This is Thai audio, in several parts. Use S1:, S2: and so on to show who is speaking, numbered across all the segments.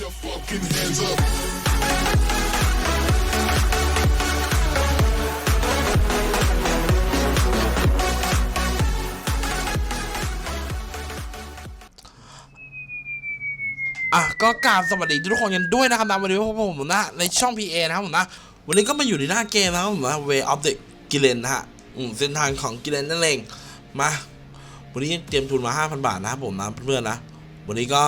S1: your fucking hands up.
S2: อะก็กราบสวัสดีทุกคนกันด้วยนะครับนะวันนี้พบกับผมนะในช่อง PA นะครับผมนะ วันนี้ก็มาอยู่ในหน้าเกมนะครับผมนะ Way of the g i l l e n นะฮะอืมเส้นทางของกิเลนนั่นเอง มา วันนี้เตรียมทุนมา 5,000 บาทนะครับผมนะเพื่อนๆนะ วันนี้ก็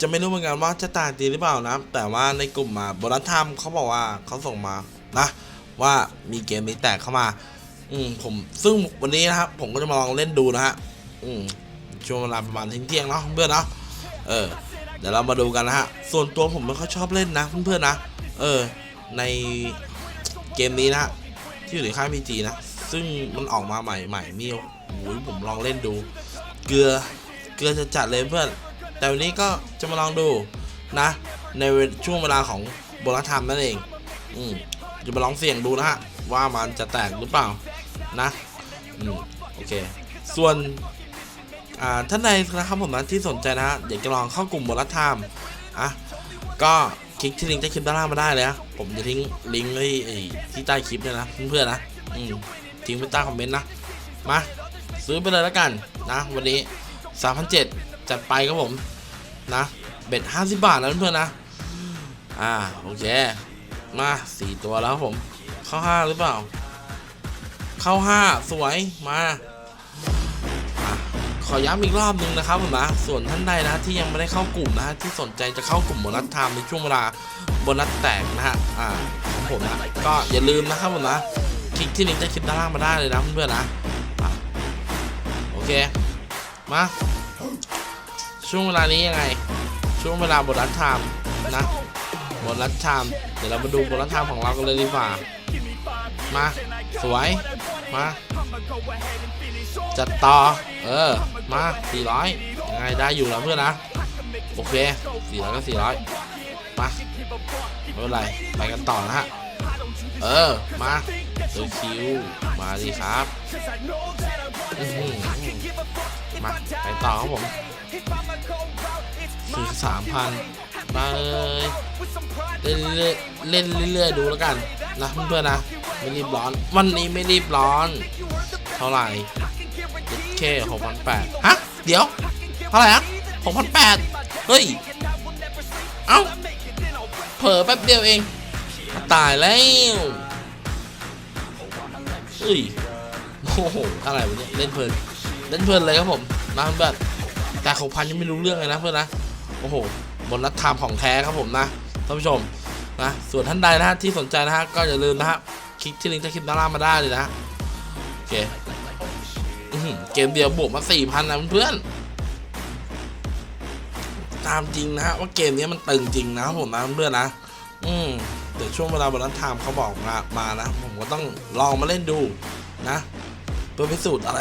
S2: จะไม่รู้เหมือนกันว่าจะตายจริงหรือเปล่านะ แต่ว่าในกลุ่มมาบรัทามเขาบอกว่าเขาส่งมานะ ว่ามีเกมนี้แตกเข้ามา อืมผมซึ่งวันนี้นะครับ ผมก็จะมาลองเล่นดูนะฮะอืมช่วงเวลาประมาณเที่ยงเนาะเพื่อนเนาะเออ เดี๋ยวเรามาดูกันนะฮะ ส่วนตัวผมไม่ค่อยชอบเล่นนะเพื่อนๆนะ เออ ในเกมนี้นะที่อยู่ในค่ายพีจีนะ ซึ่งมันออกมาใหม่ใหม่นี่โอ้ยผมลองเล่นดู เกลือ เกลือจะจัดเลยเพื่อน แต่วันนี้ก็จะมาลองดูนะ ในช่วงเวลาของโบนัสไทม์นั่นเอง อืมจะมาลองเสี่ยงดูนะฮะ ว่ามันจะแตกหรือเปล่านะอืมโอเค ส่วนอ่าท่านใดนะครับผมนะที่สนใจนะฮะอยากจะลองเข้ากลุ่มโบรัทามอะก็คลิกที่ลิงก์ใต้คลิปด้านล่างมาได้เลยนะผมจะทิ้งลิงก์ไว้ที่ใต้คลิปเนี่ยนะเพื่อนๆนะอืมทิ้งไว้ใต้คอมเมนต์นะมาซื้อไปเลยแล้วกันนะ วันนี้3,007 จัดไปครับผมนะเบ็ด50บาทนะเพื่อนนะ อ่าโอเค มาสี่ตัวแล้วครับผม เข้าห้าหรือเปล่า เข้าห้าสวยมาขอย้ำอีกรอบนึงนะครับผมนะส่วนท่านใดนะที่ยังไม่ได้เข้ากลุ่มนะที่สนใจจะเข้ากลุ่มโบนัสไทม์ในช่วงเวลาโบนัสแตกนะฮะอ่าของผมนะก็อย่าลืมนะครับผมนะคลิกที่ลิงก์ใต้คลิปด้านล่างมาได้เลยนะเพื่อนๆนะอะโอเคมา ช่วงเวลานี้ยังไง ช่วงเวลาโบนัสไทม์นะโบนัสไทม์เดี๋ยวเรามาดูโบนัสไทม์ของเรากันเลยดีกว่ามาสวยมาจัดต่อเออมา400ยังไงได้อยู่แล้วเพื่อนนะโอเค400ก็400มาไม่เป็นไรไปกันต่อนะฮะเออมาซื้อคิวมาดีครับ มาไปต่อครับผมคือสามพันมาเลยเล่นเรื่อยๆเล่นเรื่อยๆดูแล้วกันนะเพื่อนๆนะไม่รีบร้อน วันนี้ไม่รีบร้อน เท่าไหร่เคหกพันแปดฮะ เดี๋ยว เท่าไหร่ฮะหกพันแปดเฮ้ย เอ้า เผลอแป๊บเดียวเอง ตายแล้วเฮ้ย โอ้โห อะไรวะเนี่ย เล่นเพลิน เล่นเพลินเลยครับผมนะเพื่อนแต่หกพันยังไม่รู้เรื่องเลยนะเพื่อนนะโอ้โหบนรัฐธรรมของแท้ครับผมนะท่านผู้ชมนะส่วนท่านใดนะฮะที่สนใจนะฮะก็อย่าลืมนะฮะคลิกที่ลิงก์ใต้คลิปด้านล่างมาได้เลยนะโอเคเกมเดียวบวกมาสี่พันนะเพื่อนตามจริงนะฮะว่าเกมนี้มันตึงจริงนะครับผมนะเพื่อนนะ อืมแต่ช่วงเวลาบนนั้นไทม์เขาบอกมามานะ ผมก็ต้องลองมาเล่นดูนะ เพื่อพิสูจน์อะไร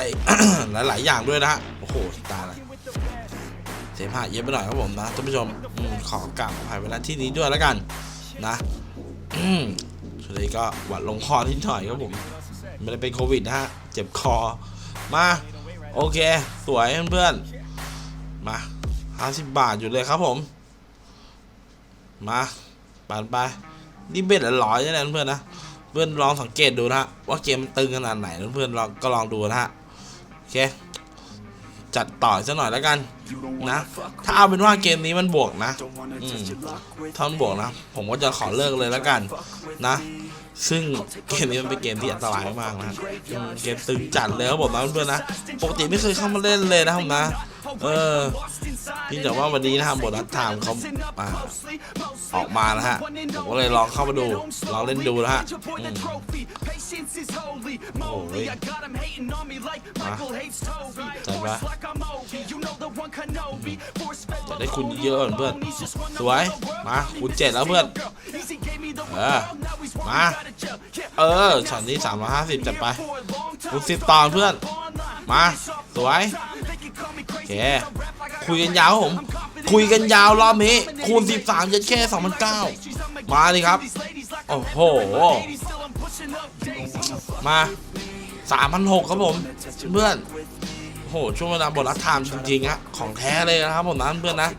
S2: หลาย ๆ อย่างด้วยนะฮะโอ้โหตายละเสมหะเยอะไปหน่อยครับผมนะท่านผู้ชมอมขอกราบภัยไว้ณที่นี้ด้วยแล้วกันนะช่วงนี้ก็หวัดลงคอนิดหน่อยครับผมไม่ได้เป็นโควิดนะฮะเจ็บคอมาโอเค สวยเพื่อนๆมาห้าสิบบาทอยู่เลยครับผม มาปานไปนี่เบ็ดละร้อยนะเพื่อนนะ เพื่อนลองสังเกตดูนะฮะว่าเกมมันตึงขนาดไหนเพื่อนลองก็ลองดูนะฮะโอเคจัดต่อสักหน่อยแล้วกันนะ ถ้าเอาเป็นว่าเกมนี้มันบวกนะถ้ามันบวกนะ ผมก็จะขอเลิกเลยแล้วกันนะ ซึ่งเกมนี้มันเป็นเกมที่อันตรายมากนะเกมตึงจัดเลยครับผมนะเพื่อนๆนะ ปกติไม่เคยเข้ามาเล่นเลยนะครับนะ เออ พี่แต่ว่าวันนี้นะครับบทนัดไทม์เขาอ่าออกมานะฮะ ผมก็เลยลองเข้ามาดู ลองเล่นดูนะฮะโอ้ยมาจัดไปจะได้คุณเยอะเพื่อน สวย มา คุณเจ็ดแล้วเพื่อน เออ มา เออช็อตนี้สามร้อยห้าสิบจัดไป คุณสิบตอนเพื่อน มา สวย โอเค คุยกันยาวครับผม คุยกันยาวรอบนี้คูณ 13ยัดแค่2,009มาดิครับ โอ้โห มา3,600ครับผม เพื่อนโหช่วงเวลาบทรักไทม์จริงๆฮะของแท้เลยนะครับผมนะเพื่อนนะ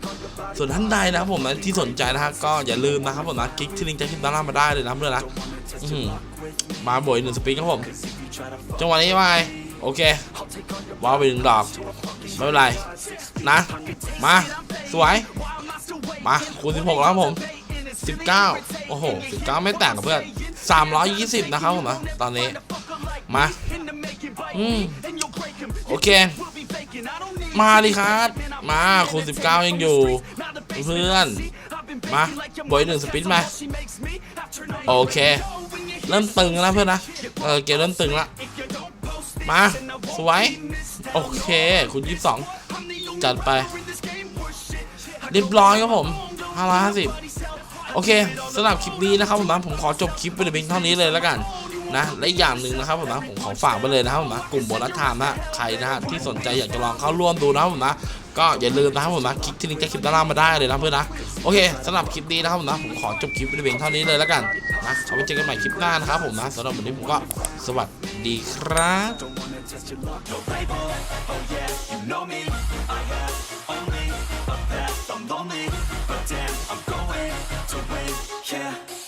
S2: ส่วนท่านใดนะครับผมนะที่สนใจนะฮะก็อย่าลืมนะครับผมนะคลิกที่ลิงก์ใต้คลิปด้านล่างมาได้เลยนะเพื่อนนะมาบ่อยหนึ่งสปีกครับผมจังหวะนี้ไป โอเคว้าวไปหนึ่งดอกไม่เป็นไรนะ มาสวย มาคูณ16แล้วครับผม 19 โอ้โห 19 ไม่แตกกับเพื่อน 320 นะครับผมนะตอนนี้ มาอืมโอเค มาดิครับ มาคูณ19 ยังอยู่ เพื่อน มาบอยหนึ่งสปินมา โอเค เริ่มตึงแล้วเพื่อนนะ เออเกมเริ่มตึงละ มา สวย โอเค คุณ22จัดไป เรียบร้อยครับผม550โอเคสำหรับคลิปนี้นะครับผมนะผมขอจบคลิปไปเพียงเท่านี้เลยแล้วกัน นะและอีกอย่างหนึ่งนะครับผมนะผมขอฝากไปเลยนะครับผมนะกลุ่มโบนัสไทม์นะใครนะฮะที่สนใจอยากจะลองเข้าร่วมดูนะครับผมนะก็อย่าลืมนะครับผมนะคลิกที่ลิงก์ใต้คลิปด้านล่างมาได้เลยนะเพื่อนนะโอเคสำหรับคลิปนี้นะครับผมนะผมขอจบคลิปไปเพียงเท่านี้เลยแล้วกันนะเอาไว้เจอกันใหม่คลิปหน้านะครับผมนะสำหรับวันนี้ผมก็สวัสดีครับ
S3: You know me, I have only a path. I'm lonely, but damn, I'm going to win. Yeah.